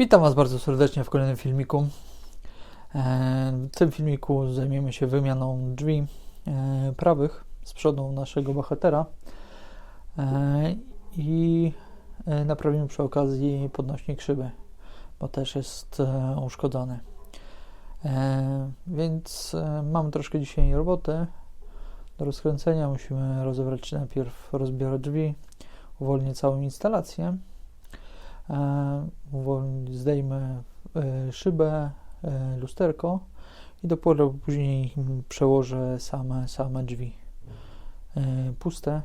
Witam Was bardzo serdecznie w kolejnym filmiku. E, W tym filmiku zajmiemy się wymianą drzwi e, prawych z przodu naszego bohatera E, i naprawimy przy okazji podnośnik szyby, bo też jest uszkodzony. Więc mamy troszkę dzisiaj roboty do rozkręcenia. Musimy rozebrać najpierw rozbiorę drzwi, uwolnię całą instalację. E, zdejmę e, szybę, e, lusterko i dopiero później przełożę same, same drzwi puste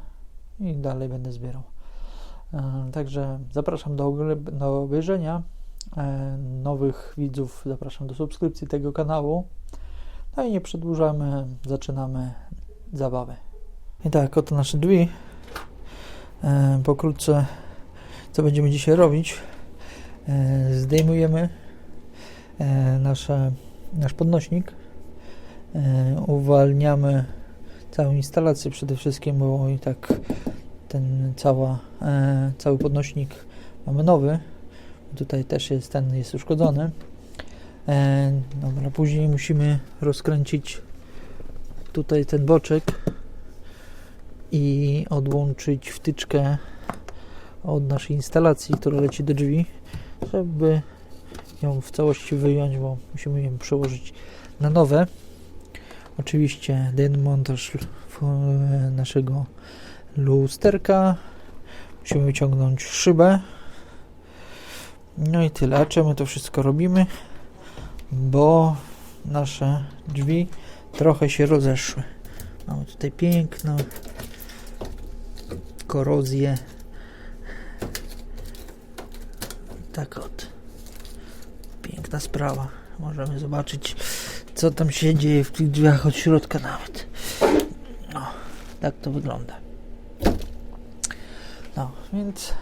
i dalej będę zbierał. Także zapraszam do, obejrzenia. Nowych widzów zapraszam do subskrypcji tego kanału. No i nie przedłużamy, zaczynamy zabawę. I tak, oto nasze drzwi. Pokrótce co będziemy dzisiaj robić. E, Zdejmujemy e, nasze, nasz podnośnik, e, uwalniamy całą instalację przede wszystkim, bo i tak ten cała, cały podnośnik mamy nowy. Tutaj też jest ten jest uszkodzony. Dobra, później musimy rozkręcić tutaj ten boczek i odłączyć wtyczkę od naszej instalacji, która leci do drzwi, żeby ją w całości wyjąć, bo musimy ją przełożyć na nowe. Oczywiście demontaż naszego lusterka. Musimy wyciągnąć szybę. No i tyle. Czemu to wszystko robimy? Bo nasze drzwi trochę się rozeszły. Mamy tutaj piękną korozję Tak od. Piękna sprawa. Możemy zobaczyć, co tam się dzieje w tych drzwiach od środka nawet. No, tak to wygląda. No, więc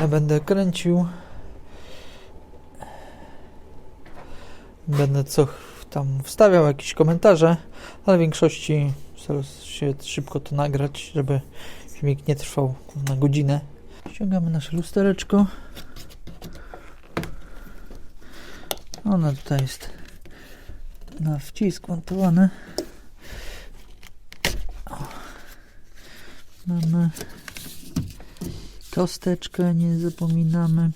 ja będę kręcił. Będę co tam wstawiał jakieś komentarze, ale w większości staram się szybko to nagrać, żeby filmik nie trwał na godzinę. Ściągamy nasze lustereczko. Ono tutaj jest na wcisk montowane. Mamy kosteczkę, nie zapominamy.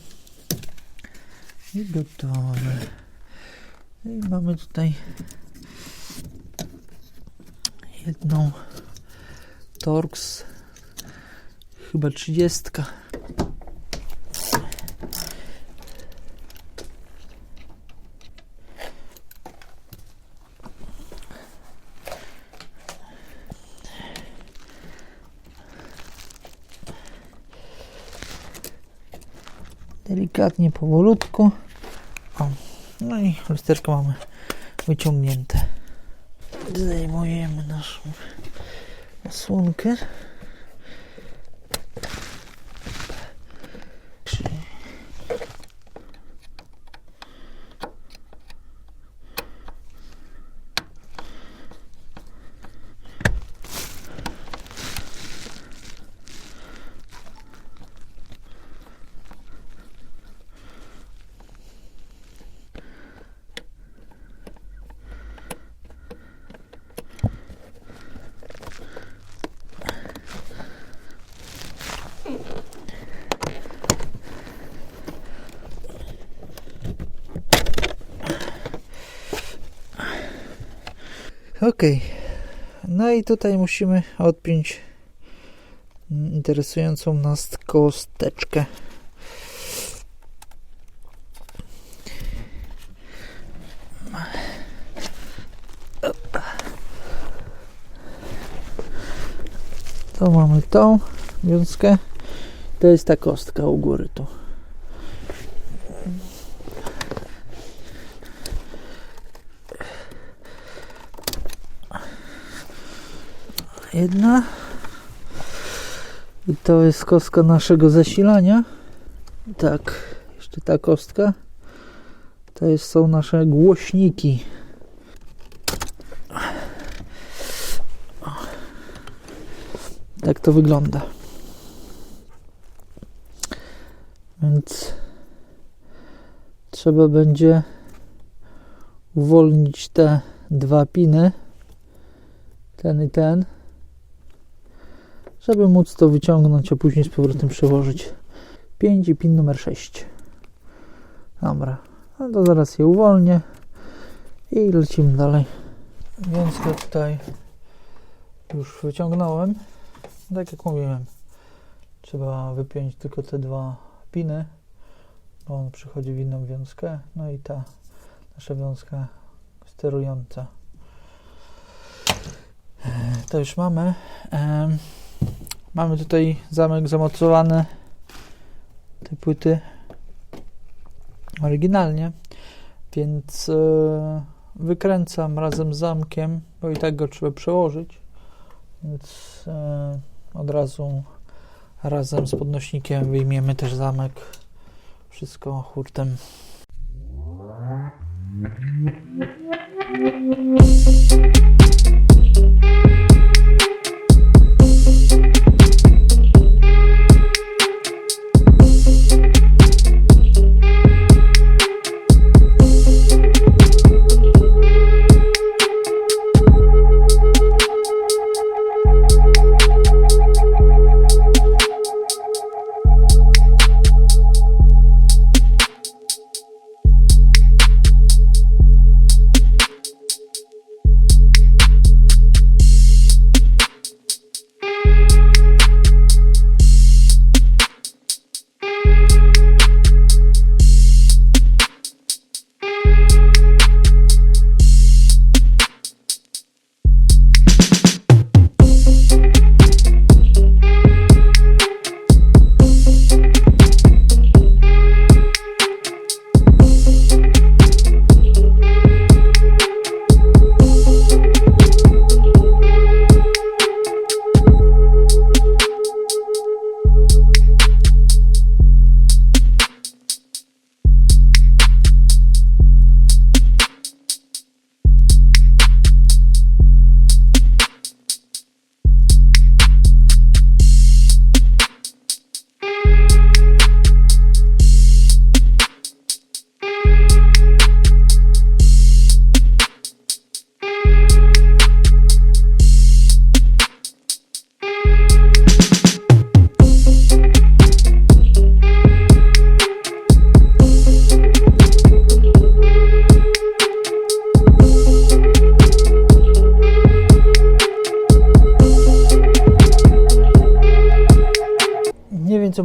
I gotowe. I mamy tutaj jedną Torx chyba trzydziestka. Delikatnie, powolutku. O, no i lusterko mamy wyciągnięte. Zdejmujemy naszą osłonkę. Ok. No i tutaj musimy odpiąć interesującą nas kosteczkę. To mamy tą wiązkę. To jest ta kostka u góry tu. Jedna. I to jest kostka naszego zasilania. Tak, jeszcze ta kostka. To jest, są nasze głośniki. Tak to wygląda. trzeba będzie uwolnić te dwa piny, ten i ten, żeby móc to wyciągnąć, a później z powrotem przełożyć. 5 i pin numer 6. Dobra, no to zaraz je uwolnię i lecimy dalej. Więc to tutaj już wyciągnąłem. Tak jak mówiłem, trzeba wypiąć tylko te dwa piny, bo on przychodzi w inną wiązkę. No i ta nasza wiązka sterująca. E, To już mamy. Mamy tutaj zamek zamocowany. Te płyty. Oryginalnie, więc e, wykręcam razem z zamkiem, bo i tak go trzeba przełożyć, więc e, od razu razem z podnośnikiem wyjmiemy też zamek, wszystko hurtem.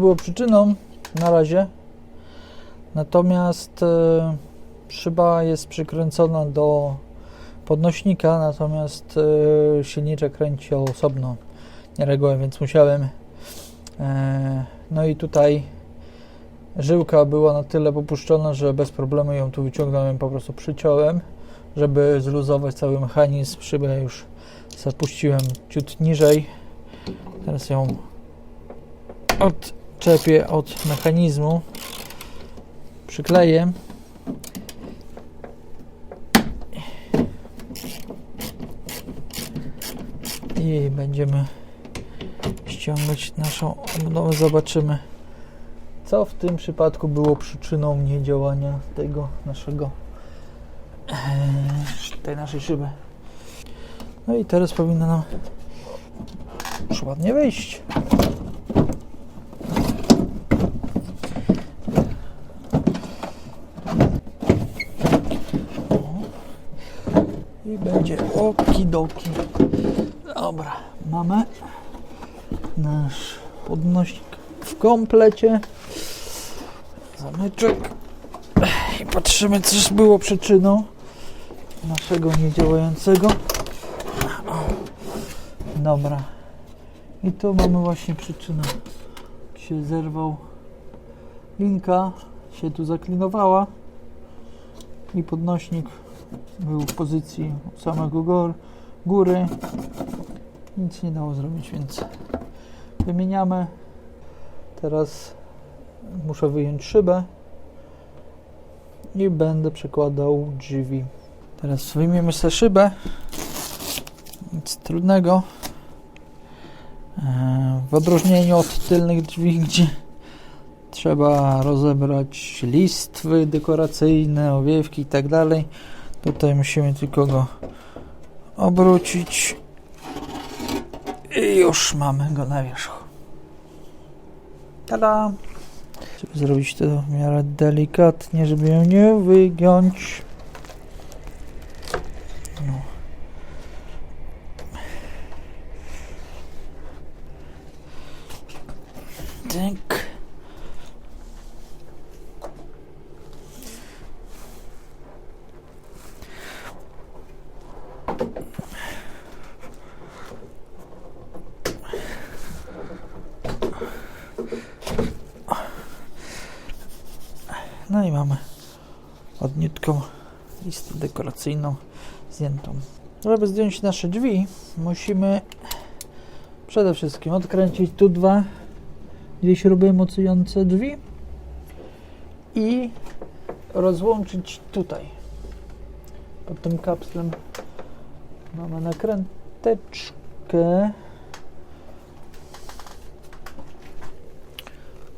Było przyczyną na razie. Natomiast e, szyba jest przykręcona do podnośnika, natomiast e, silniczek kręci osobno, nie regułem, więc musiałem. E, no i tutaj żyłka była na tyle popuszczona, że bez problemu ją tu wyciągnąłem, po prostu przyciąłem, żeby zluzować cały mechanizm. Szybę już zapuściłem ciut niżej. Teraz ją odczepię od mechanizmu, przykleję. I będziemy ściągać naszą obudowę. Zobaczymy, co w tym przypadku było przyczyną niedziałania tego naszego eee, tej naszej szyby. No i teraz powinno nam już ładnie wyjść. I będzie okidoki. Dobra, mamy nasz podnośnik w komplecie. Zamyczek. I patrzymy, co było przyczyną naszego niedziałającego. Dobra. I tu mamy właśnie przyczynę. Się zerwał linka, się tu zaklinowała i podnośnik był w pozycji samego gór, góry. Nic nie dało zrobić, więc wymieniamy. Teraz muszę wyjąć szybę i będę przekładał drzwi. Teraz wyjmiemy sobie szybę. Nic trudnego. Eee, W odróżnieniu od tylnych drzwi, gdzie trzeba rozebrać listwy dekoracyjne, owiewki i tak dalej. Tutaj musimy tylko go obrócić i już mamy go na wierzchu. Tada! Żeby zrobić to w miarę delikatnie, żeby ją nie wygiąć. No. Tyk. No i mamy ładniutką listę dekoracyjną zdjętą. Żeby zdjąć nasze drzwi, musimy przede wszystkim odkręcić tu dwa dwie śruby mocujące drzwi i rozłączyć tutaj pod tym kapslem mamy nakręteczkę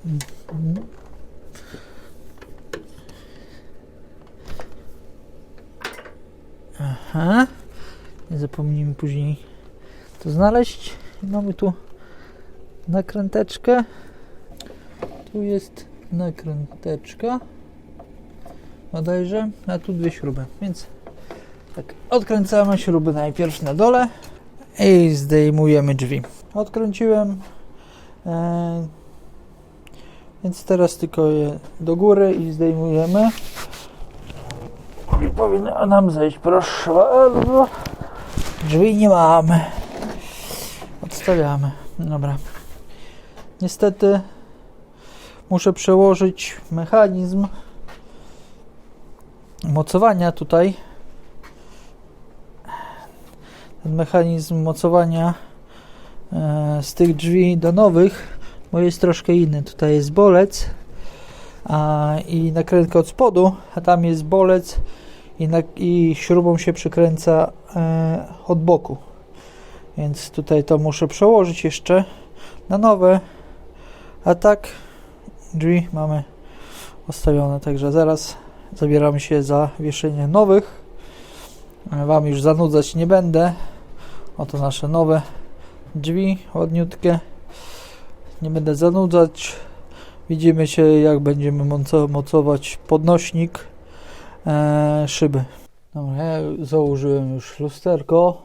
Mhm. Aha. Nie zapomnijmy później to znaleźć. Mamy tu nakręteczkę. Tu jest nakręteczka. Bodajże, a tu dwie śruby. Więc tak, odkręcamy śruby najpierw na dole i zdejmujemy drzwi. Odkręciłem. E, więc teraz tylko je do góry i zdejmujemy. Powinno nam zejść, proszę bardzo. Drzwi nie mamy. Odstawiamy. Dobra. Niestety muszę przełożyć mechanizm mocowania tutaj. Ten mechanizm mocowania e, z tych drzwi do nowych, bo jest troszkę inny. Tutaj jest bolec a, i nakrętka od spodu, a tam jest bolec i, na, i śrubą się przykręca e, od boku. Więc tutaj to muszę przełożyć jeszcze na nowe. A tak drzwi mamy ustawione, także zaraz zabieramy się za wieszenie nowych. Wam już zanudzać nie będę. Oto nasze nowe drzwi, ładniutkie. Nie będę zanudzać. Widzimy się jak będziemy mocować podnośnik e, szyby. Dobra, ja założyłem już lusterko.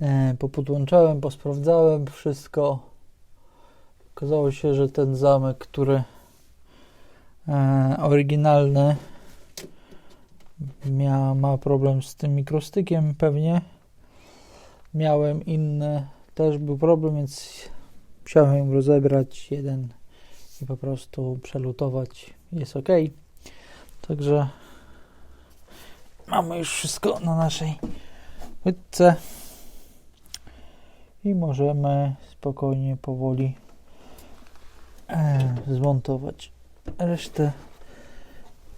E, popodłączałem, posprawdzałem wszystko. Okazało się, że ten zamek, który e, oryginalny mia, ma problem z tym mikrostykiem pewnie. Miałem inny, też był problem, więc musiałem rozebrać jeden i po prostu przelutować. Jest ok. Także mamy już wszystko na naszej łydce i możemy spokojnie, powoli e, zmontować resztę.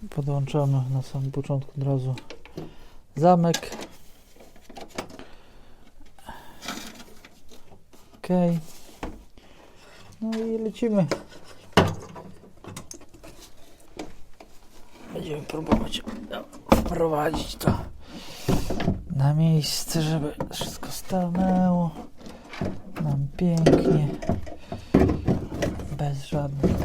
Podłączamy na samym początku od razu zamek. Ok. No i lecimy. Będziemy próbować wprowadzić to na miejsce, żeby wszystko stanęło nam pięknie bez żadnych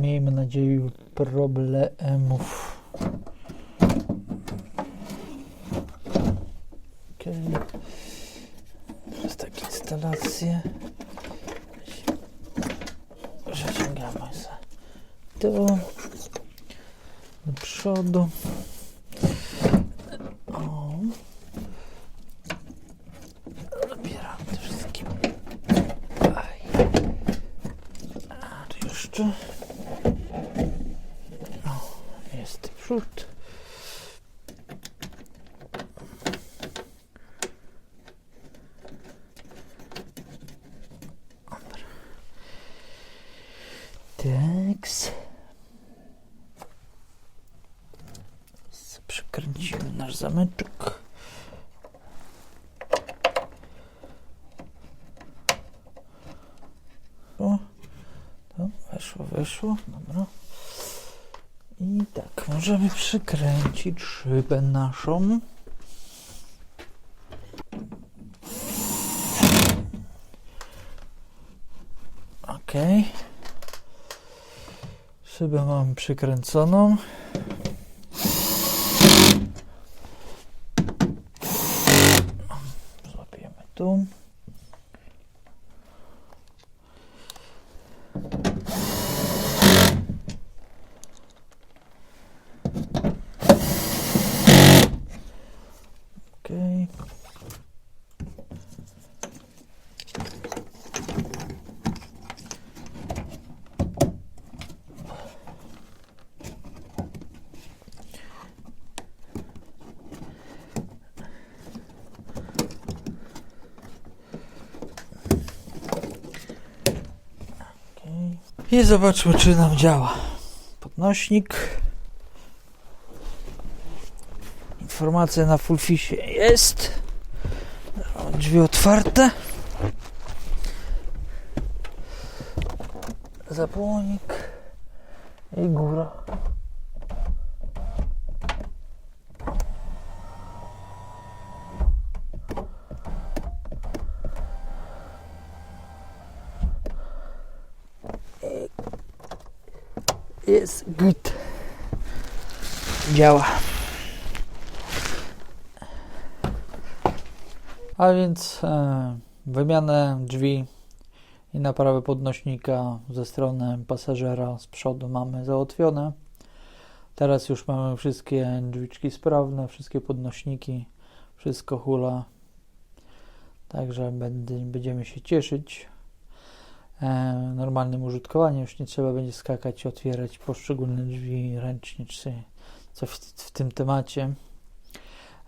miejmy nadzieję problemów ok teraz takie instalacje zaciągamy za tu do przodu o zabieram to wszystkim Aj. a tu jeszcze o, jest przód Dobra. Teks. Przykręcimy nasz zameczek. O, to weszło, dobra. I tak, możemy przykręcić szybę naszą. Ok. Szybę mam przykręconą. Том I zobaczmy, czy nam działa. Podnośnik. Informacja na Fullfisie jest. Drzwi otwarte. Zapłonik i góra. Jest good. Działa. A więc e, wymianę drzwi i naprawę podnośnika ze strony pasażera z przodu mamy załatwione. Teraz już mamy wszystkie drzwiczki sprawne, wszystkie podnośniki, wszystko hula. Także będziemy się cieszyć e, normalnym użytkowaniem. Już nie trzeba będzie skakać i otwierać poszczególne drzwi ręcznie czy coś w, w tym temacie.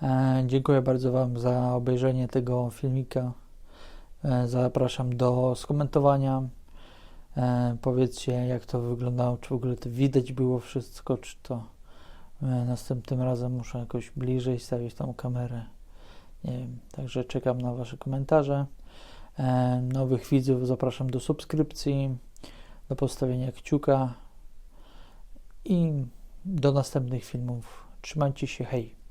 E, dziękuję bardzo Wam za obejrzenie tego filmika. E, zapraszam do skomentowania. Powiedzcie, jak to wyglądało, czy w ogóle to widać było wszystko, czy to następnym razem muszę jakoś bliżej stawić tą kamerę. Nie wiem, także czekam na Wasze komentarze. E, nowych widzów zapraszam do subskrypcji, do postawienia kciuka i do następnych filmów. Trzymajcie się, hej!